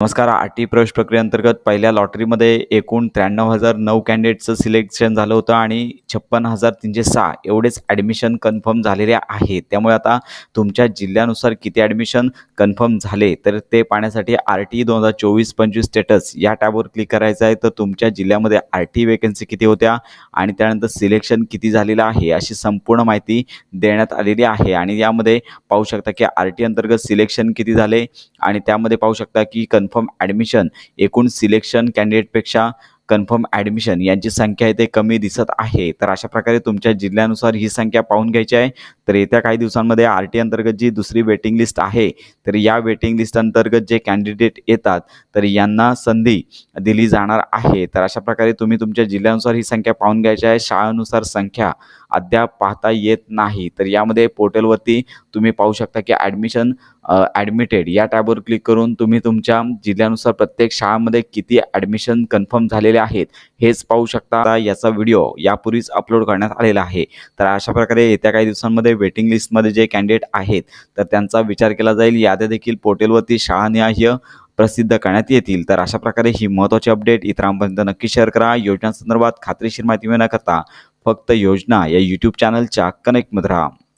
नमस्कार R T प्रवेश प्रक्रियेअंतर्गत पहिल्या लॉटरीमध्ये एकूण त्र्याण्णव हजार नऊ कॅन्डिडेटचं सिलेक्शन झालं होतं आणि छप्पन हजार तीनशे सहा एवढेच ॲडमिशन कन्फर्म झालेले आहे. त्यामुळे आता तुमच्या जिल्ह्यानुसार किती ॲडमिशन कन्फर्म झाले तर ते पाहण्यासाठी आर टी दोन हजार चोवीस पंचवीस स्टेटस या टॅबवर क्लिक करायचं आहे. तर तुमच्या जिल्ह्यामध्ये आर टी वेकन्सी किती होत्या आणि त्यानंतर सिलेक्शन किती झालेलं आहे अशी संपूर्ण माहिती देण्यात आलेली आहे. आणि यामध्ये पाहू शकता की आर टी अंतर्गत सिलेक्शन किती झाले आणि त्यामध्ये पाहू शकता की कन्फर्म ॲडमिशन एकूण सिलेक्शन कॅन्डिडेटपेक्षा कन्फर्म ॲडमिशन यांची संख्या इथे कमी दिसत आहे. तर अशा प्रकारे तुमच्या जिल्ह्यानुसार ही संख्या पाहून घ्यायची आहे. तर येत्या काही दिवसांमध्ये आर टी अंतर्गत जी दुसरी वेटिंग लिस्ट आहे तर या वेटिंग लिस्ट अंतर्गत जे कॅन्डिडेट येतात तर यांना संधी दिली जाणार आहे. तर अशा प्रकारे तुम्ही तुमच्या जिल्ह्यानुसार ही संख्या पाहून घ्यायची आहे. शाळानुसार संख्या अद्याप पाहता येत नाही. तर यामध्ये पोर्टलवरती तुम्ही पाहू शकता की ॲडमिशन ॲडमिटेड या टॅबवर क्लिक करून तुम्ही तुमच्या जिल्ह्यानुसार प्रत्येक शाळामध्ये किती ॲडमिशन कन्फर्म झालेले आहेत हेच पाहू शकता. याचा व्हिडिओ यापूर्वीच अपलोड करण्यात आलेला आहे. तर अशा प्रकारे येत्या काही दिवसांमध्ये वेटिंग लिस्टमध्ये जे कॅन्डिडेट आहेत तर त्यांचा विचार केला जाईल. याद्या देखील पोर्टलवरती शाळानिहाय प्रसिद्ध करण्यात येतील. तर अशा प्रकारे ही महत्त्वाची अपडेट इतरांपर्यंत नक्की शेअर करा. योजनांसंदर्भात खात्रीशीर माहिती मिळण्याकरता फक्त योजना या यूट्यूब चॅनलच्या कनेक्टमध्ये राहा.